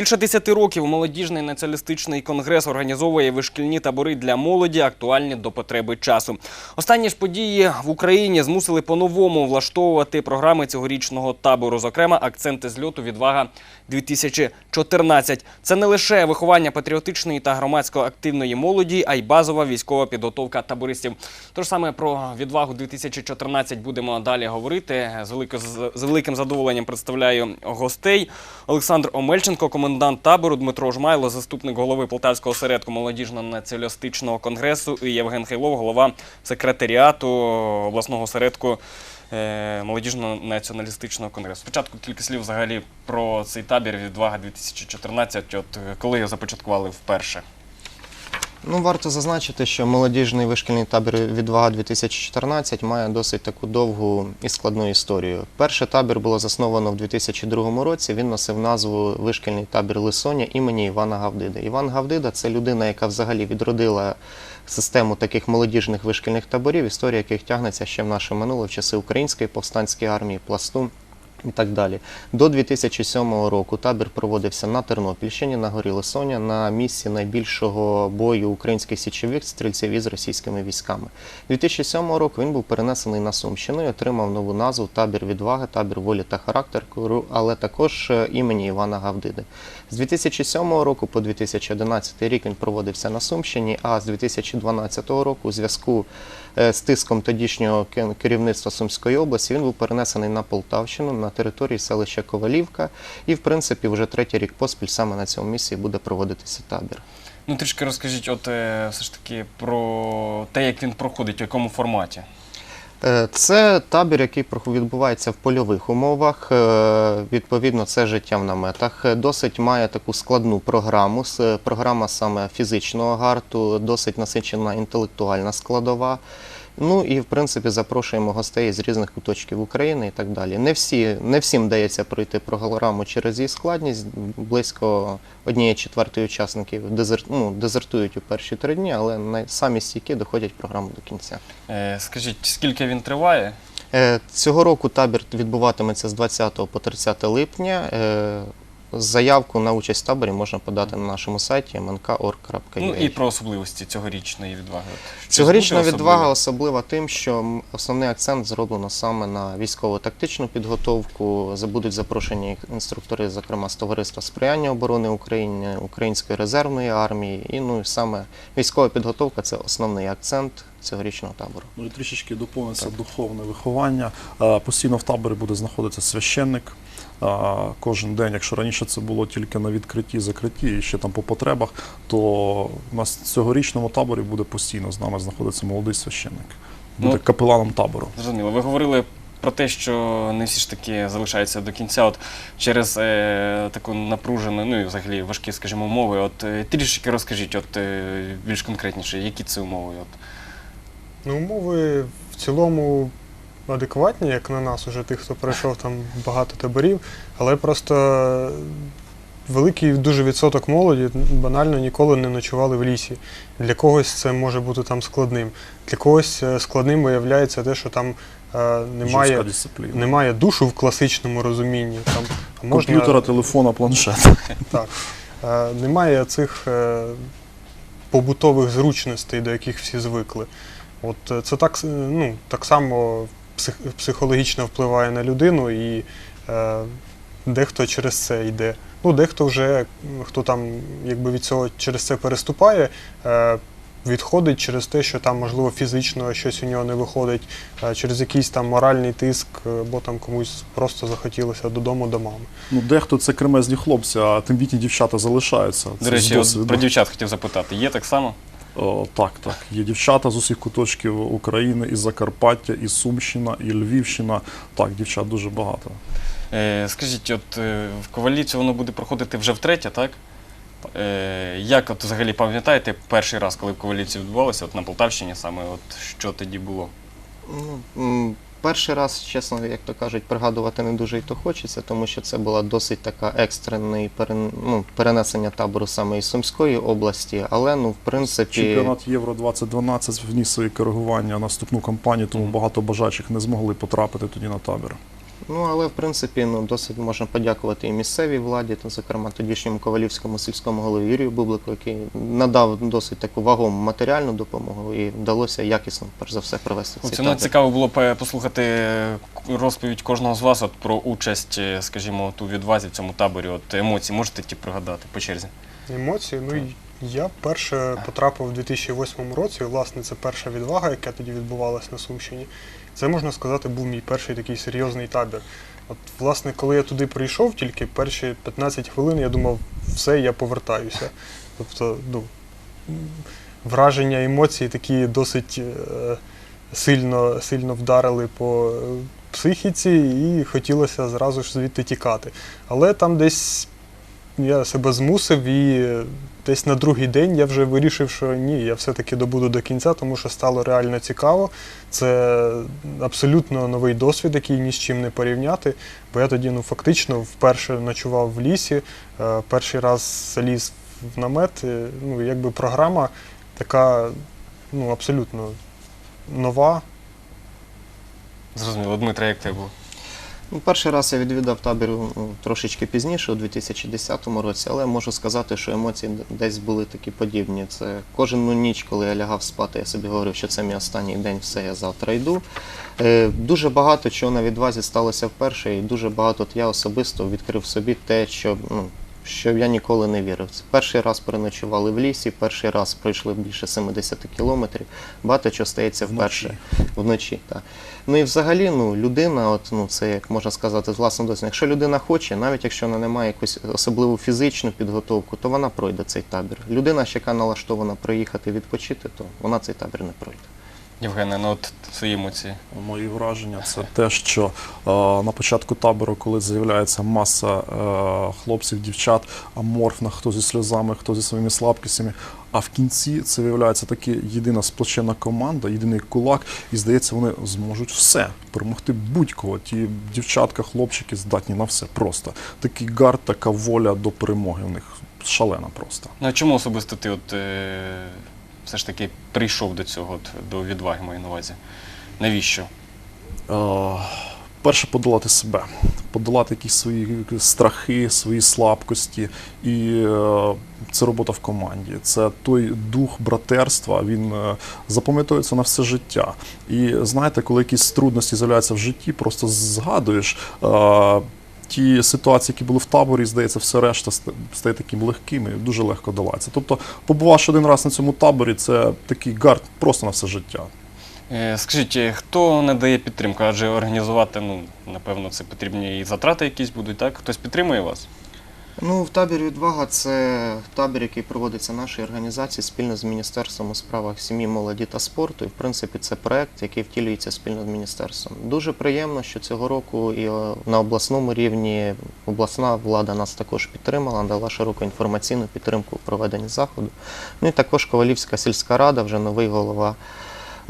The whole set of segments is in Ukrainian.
Більше десяти років молодіжний націоналістичний конгрес організовує вишкільні табори для молоді, актуальні до потреби часу. Останні ж події в Україні змусили по-новому влаштовувати програми цьогорічного табору. Зокрема, акценти зльоту відвага 2014 Це не лише виховання патріотичної та громадсько активної молоді, а й базова військова підготовка табористів. Тож саме про відвагу 2014 будемо далі говорити. З великим задоволенням представляю гостей. Олександр Омельченко, комендант табору, Дмитро Жмайло, заступник голови Полтавського осередку молодіжно націоналістичного конгресу, і Євген Хайлов, голова секретаріату обласного осередку молодіжно націоналістичного конгресу. Спочатку кілька слів взагалі про цей табір відвага 2014. От е, коли його започаткували вперше. Ну, варто зазначити, що молодіжний вишкільний табір Відвага 2014 має досить таку довгу і складну історію. Перший табір було засновано в 2002 році. Він носив назву Вишкільний табір Лисоня імені Івана Гавдиди. Іван Гавдида це людина, яка взагалі відродила систему таких молодіжних вишкільних таборів, історія яких тягнеться ще в наше минуле в часи Української повстанської армії, пласту. І так далі. До 2007 року табір проводився на Тернопільщині, на горі Лисоня, на місці найбільшого бою українських січових стрільців із російськими військами. 2007 року він був перенесений на Сумщину і отримав нову назву Табір відваги, табір волі та характеру, але також е, імені Івана Гавдиди. З 2007 року по 2011 рік він проводився на Сумщині, а з 2012 року у зв'язку з тиском тодішнього керівництва Сумської області він був перенесений на Полтавщину на території селища Ковалівка. І, в принципі, вже третій рік поспіль саме на цьому місці буде проводитися табір. Ну, трішки розкажіть, от е, все ж таки про те, як він проходить, в якому форматі. Е, Це табір, який відбувається в польових умовах. Е, Відповідно, це життя в наметах. Е, Досить має таку складну програму. Програма саме фізичного гарту, досить насичена інтелектуальна складова. Ну і в принципі запрошуємо гостей з різних куточків України і так далі. Не всі, не всім вдається пройти програму через її складність. Близько однієї четвертої учасників дезерт, ну, дезертують у перші три дні, але най- самі стійкі доходять програму до кінця. Е, скажіть, скільки він триває? Е, Цього року табір відбуватиметься з 20 по 30 липня. Е, Заявку на участь в таборі можна подати на нашому сайті mnk.org.ua. Ну і про особливості цьогорічної відваги. Щось Цьогорічна відвага особлива тим, що основний акцент зроблено саме на військово-тактичну підготовку. Будуть запрошені інструктори, зокрема з товариства сприяння оборони України, Української резервної армії. І ну і саме військова підготовка це основний акцент цьогорічного табору. Ну і трішечки доповниться духовне виховання. Е, Постійно в таборі буде знаходитися священник. Кожен день, якщо раніше це було тільки на відкритті, закритті і ще там по потребах, то у нас в цьогорічному таборі буде постійно з нами знаходитися молодий священник. Буде Ну, капеланом табору. Зрозуміло. Ви говорили про те, що не всі ж таки залишаються до кінця, от через е, таку напружену, ну і взагалі важкі, скажімо, умови. От е, трішки розкажіть, от е, більш конкретніше, які це умови? От. Ну, умови в цілому адекватні, як на нас, уже тих, хто пройшов там багато таборів, але просто великий дуже відсоток молоді банально ніколи не ночували в лісі. Для когось це може бути там складним. Для когось е, складним виявляється те, що там е, немає, немає душу в класичному розумінні. Там, можна, Комп'ютера, телефона, планшета. так. Е, Немає цих е, побутових зручностей, до яких всі звикли. От це так, ну, так само психологічно впливає на людину, і е, дехто через це йде. Ну, дехто вже, хто там якби від цього через це переступає, е, відходить через те, що там, можливо, фізично щось у нього не виходить, е, через якийсь там моральний тиск, або там комусь просто захотілося додому до мами. Ну, дехто це кремезні хлопці, а тимбітні дівчата залишаються. До речі, про дівчат хотів запитати. Є так само? О, так, так. Є дівчата з усіх куточків України, і Закарпаття, і Сумщина, і Львівщина. Так, дівчат дуже багато. Е, скажіть, от е, в Коваліці воно буде проходити вже втретє, так? Е, як от взагалі пам'ятаєте перший раз, коли в Коваліці відбувалося, от на Полтавщині саме, от що тоді було? Ну, м, перший раз, чесно, як то кажуть, пригадувати не дуже й то хочеться, тому що це була досить така екстрений ну, перенесення табору саме із Сумської області, але ну, в принципі. Чемпіонат Євро 2012 вніс свої коригування наступну кампанію, тому багато бажачих не змогли потрапити тоді на табір. Ну але в принципі ну досить можна подякувати і місцевій владі, та зокрема тодішньому ковалівському сільському голові Юрію Бублику, який надав досить таку вагому матеріальну допомогу і вдалося якісно, перш за все, провести цей Це ну, цікаво було послухати е, розповідь кожного з вас от, про участь, е, скажімо, у відвазі в цьому таборі. От емоції можете ті пригадати по черзі? Емоції. Ну, я вперше потрапив у 2008 році, і, власне, це перша відвага, яка тоді відбувалась на Сумщині. Це, можна сказати, був мій перший такий серйозний табір. От, власне, коли я туди прийшов, тільки перші 15 хвилин я думав, все, я повертаюся. Тобто, ну, враження, емоції такі досить е, сильно, сильно вдарили по е, психіці, і хотілося зразу ж звідти тікати. Але там десь я себе змусив і десь на другий день я вже вирішив, що ні, я все-таки добуду до кінця, тому що стало реально цікаво. Це абсолютно новий досвід, який ні з чим не порівняти. Бо я тоді ну, фактично вперше ночував в лісі, е, перший раз заліз в намет. е, Ну, якби програма така ну, абсолютно нова. Зрозуміло, Дмитро, як тебе було? Ну, перший раз я відвідав табір ну, трошечки пізніше, у 2010 році, але можу сказати, що емоції десь були такі подібні. Це кожну ніч, коли я лягав спати, я собі говорив, що це мій останній день, все, я завтра йду. Е, дуже багато чого на відвазі сталося вперше, і дуже багато от я особисто відкрив собі те, що. Ну, що я ніколи не вірив. Перший раз переночували в лісі, перший раз пройшли більше 70 кілометрів. Багато чого стається вперше вночі. Так. Ну і взагалі, ну, людина, от, ну, це як можна сказати з власного досвіду, якщо людина хоче, навіть якщо вона не має якусь особливу фізичну підготовку, то вона пройде цей табір. Людина, яка налаштована приїхати відпочити, то вона цей табір не пройде. Євгене, ну от свої емоції. Мої враження це те, що е, на початку табору, коли з'являється маса е, хлопців, дівчат, аморфна, хто зі сльозами, хто зі своїми слабкістями. А в кінці це виявляється таки єдина сплочена команда, єдиний кулак, і здається, вони зможуть все перемогти будь-кого. Ті дівчатка, хлопчики здатні на все просто. Такий гард, така воля до перемоги в них шалена просто. Ну а чому особисто ти от, е, все ж таки прийшов до цього, до відваги маю на увазі? Навіщо? Е, Перше подолати себе, подолати якісь свої страхи, свої слабкості. І е, це робота в команді. Це той дух братерства, він е, запам'ятовується на все життя. І знаєте, коли якісь трудності з'являються в житті, просто згадуєш. Е, Ті ситуації, які були в таборі, здається, все решта стає таким легким і дуже легко долається. Тобто, побувавши один раз на цьому таборі, це такий гард просто на все життя. Е, Скажіть, хто хто надає підтримку? Адже організувати, ну, напевно, це потрібні і затрати якісь будуть, так? Хтось підтримує вас? Ну, в табір відвага це табір, який проводиться нашою організацією спільно з Міністерством у справах сім'ї, молоді та спорту. І в принципі це проект, який втілюється спільно з міністерством. Дуже приємно, що цього року і на обласному рівні обласна влада нас також підтримала, дала широку інформаційну підтримку у проведенні заходу. Ну і також Ковалівська сільська рада, вже новий голова.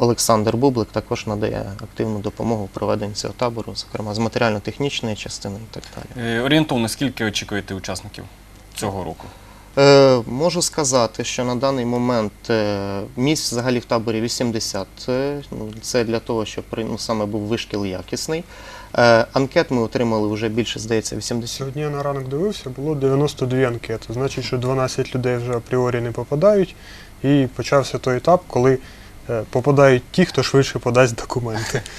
Олександр Бублик також надає активну допомогу в проведенні цього табору, зокрема з матеріально-технічної частини і так далі. Е, Орієнтовно, скільки очікуєте учасників цього року? Е, можу сказати, що на даний момент е, місць взагалі в таборі 80. Е, ну, це для того, щоб ну, саме був вишкіл якісний. Е, анкет ми отримали вже більше, здається, 80. Сьогодні я на ранок дивився, було 92 анкети. Значить, що 12 людей вже апріорі не попадають. І почався той етап, коли попадають ті, хто швидше подасть документи.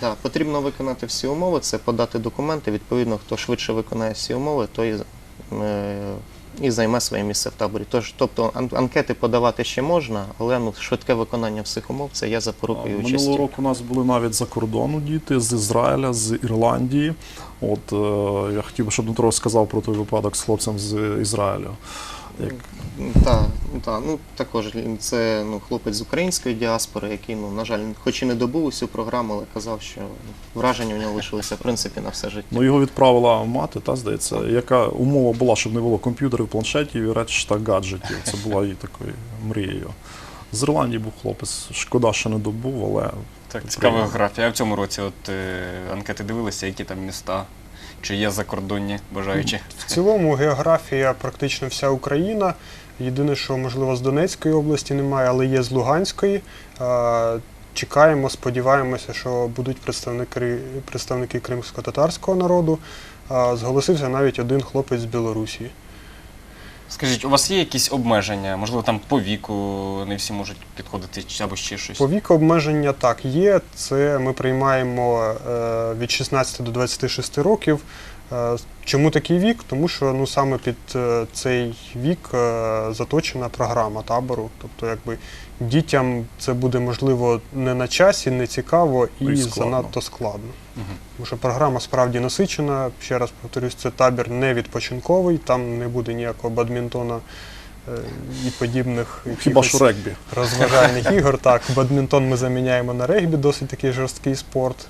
Да, потрібно виконати всі умови, це подати документи. Відповідно, хто швидше виконає всі умови, той е, і займе своє місце в таборі. Тож, тобто ан- анкети подавати ще можна, але ну, швидке виконання всіх умов це є запорукою участі. Минулого року у нас були навіть за кордону діти з Ізраїля, з Ірландії. От е, я хотів би, щоб Дмитро сказав про той випадок з хлопцем з Ізраїлю. Як Так, та, ну також це ну, хлопець з української діаспори, який, ну, на жаль, хоч і не добув усю програму, але казав, що враження у нього лишилися в принципі на все життя. ну його відправила мати, та здається, яка умова була, щоб не було комп'ютерів, планшетів і решта гаджетів. Це була її такою мрією. З Ірландії був хлопець, шкода, що не добув, але Так, цікава географія. А в цьому році от, е, анкети дивилися, які там міста, чи є закордонні бажаючі? В цілому географія практично вся Україна. Єдине, що можливо з Донецької області немає, але є з Луганської. А, чекаємо, сподіваємося, що будуть представники, представники кримсько-татарського народу. А, Зголосився навіть один хлопець з Білорусі. Скажіть, у вас є якісь обмеження? Можливо, там по віку не всі можуть підходити чи- або ще щось? По віку обмеження так є. Це ми приймаємо е, від 16 до 26 років. Е, Чому такий вік? Тому що ну саме під е, цей вік е, заточена програма табору. Тобто, якби дітям це буде можливо не на часі, не цікаво і, Ну, і складно. занадто складно. Тому що програма справді насичена. Ще раз повторюсь, це табір не відпочинковий, там не буде ніякого бадмінтона е, і подібних Хіба якихось що регбі. розважальних ігор. Так, бадмінтон ми заміняємо на регбі, досить такий жорсткий спорт.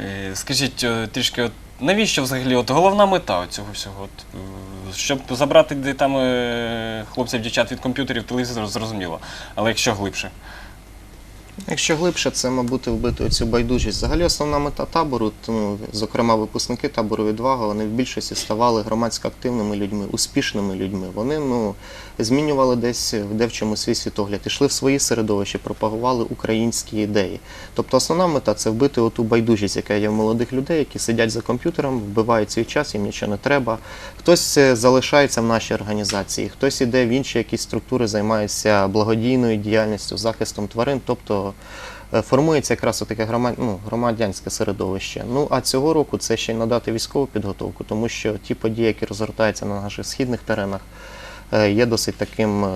Е, Скажіть е, трішки, от навіщо взагалі от головна мета цього всього? От, е, щоб забрати де там е, хлопців, дівчат від комп'ютерів, телевізорів, зрозуміло. Але якщо глибше. Якщо глибше, це, мабуть, вбити цю байдужість. Взагалі основна мета табору, то, ну, зокрема, випускники табору відвага, вони в більшості ставали громадсько активними людьми, успішними людьми. Вони ну, змінювали десь в девчому свій світогляд, ішли в свої середовища, пропагували українські ідеї. Тобто основна мета це вбити оту байдужість, яка є в молодих людей, які сидять за комп'ютером, вбивають свій час, їм нічого не треба. Хтось е, залишається в нашій організації, хтось іде в інші якісь структури, займається благодійною діяльністю, захистом тварин. Тобто е, формується якраз таке ну, громадянське середовище. Ну а цього року це ще й надати військову підготовку, тому що ті події, які розгортаються на наших східних теренах, е, є досить таким.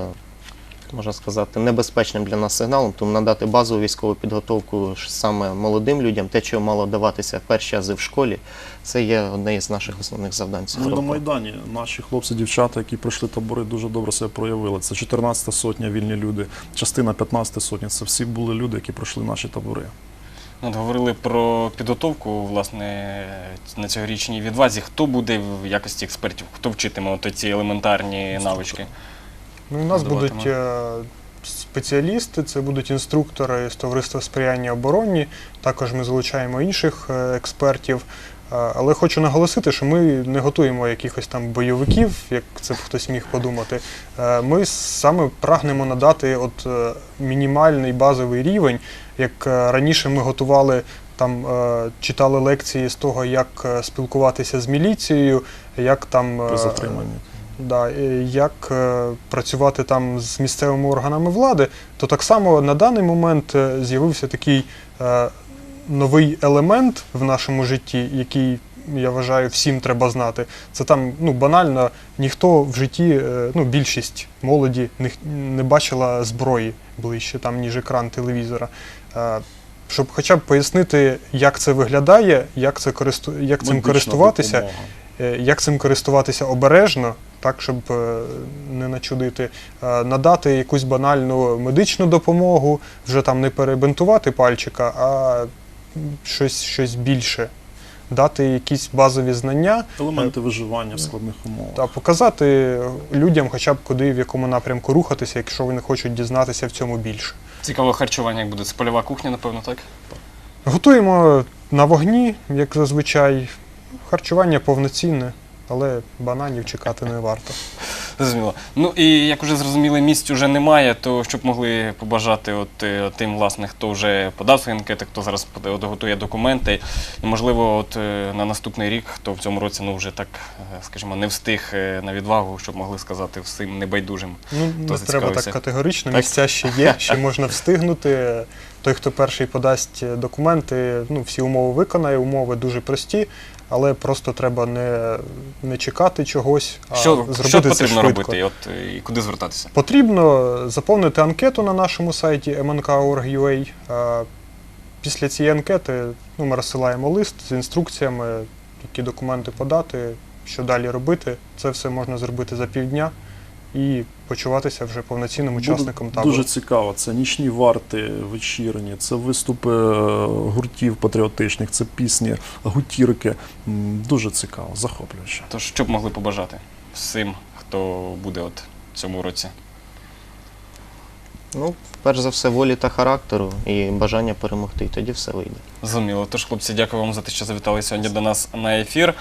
Можна сказати, небезпечним для нас сигналом, тому надати базову військову підготовку саме молодим людям, те, що мало даватися перші рази в школі, це є одне із наших основних завдань Ну, на. Майдані наші хлопці, дівчата, які пройшли табори, дуже добре себе проявили. Це 14 сотня вільні люди, частина 15 сотні. Це всі були люди, які пройшли наші табори. От говорили про підготовку, власне, на цьогорічній відвазі. Хто буде в якості експертів? Хто вчитиме от ці елементарні навички? Ну, у нас будуть е, спеціалісти, це будуть інструктори з товариства сприяння обороні. Також ми залучаємо інших е, експертів. Е, Але хочу наголосити, що ми не готуємо якихось там бойовиків, як це б хтось міг подумати. Ми саме прагнемо надати от мінімальний базовий рівень. Як раніше ми готували там, читали лекції з того, як спілкуватися з міліцією, як там При затриманні. Да, як е, працювати там з місцевими органами влади, то так само на даний момент е, з'явився такий е, новий елемент в нашому житті, який я вважаю всім треба знати. Це там ну банально ніхто в житті, ну більшість молоді не, бачила зброї ближче там ніж екран телевізора. Щоб хоча б пояснити, як це виглядає, як це користу... як цим Медична користуватися, допомога. Е, Як цим користуватися обережно, так щоб е, не начудити, Е, надати якусь банальну медичну допомогу, вже там не перебинтувати пальчика, а щось, щось більше, дати якісь базові знання Елементи виживання в складних умовах. та показати людям, хоча б куди в якому напрямку рухатися, якщо вони хочуть дізнатися в цьому більше. Цікаве харчування, як буде. Це польова кухня, напевно, так? Готуємо на вогні, як зазвичай. Харчування повноцінне, але бананів чекати не варто. Зрозуміло. Ну і як уже зрозуміли, місць уже немає, то щоб могли побажати от, е, тим, власне, хто вже подав свої анкети, хто зараз пода- от, готує документи. І, можливо, от е, на наступний рік, хто в цьому році ну, вже так, е, скажімо, не встиг е, на відвагу, щоб могли сказати всім небайдужим. Ну, не треба зацікавився? так категорично. Так? Місця ще є, ще можна встигнути. Той, хто перший подасть документи, ну, всі умови виконає, умови дуже прості, але просто треба не, не чекати чогось, а Що, зробити що це швидко. робити от, е, і куди звертатися? Потрібно заповнити анкету на нашому сайті mnk.org.ua. Е, Після цієї анкети ну, ми розсилаємо лист з інструкціями, які документи подати, що далі робити. Це все можна зробити за півдня і почуватися вже повноцінним учасником табору. Дуже цікаво. Це нічні варти вечірні, це виступи е, гуртів патріотичних, це пісні, гутірки. Дуже цікаво, захоплююче. Тож що б могли побажати всім, хто буде от в цьому році? Ну, перш за все, волі та характеру і бажання перемогти, і тоді все вийде. Зрозуміло. Тож, хлопці, дякую вам за те, що завітали сьогодні до нас на ефір.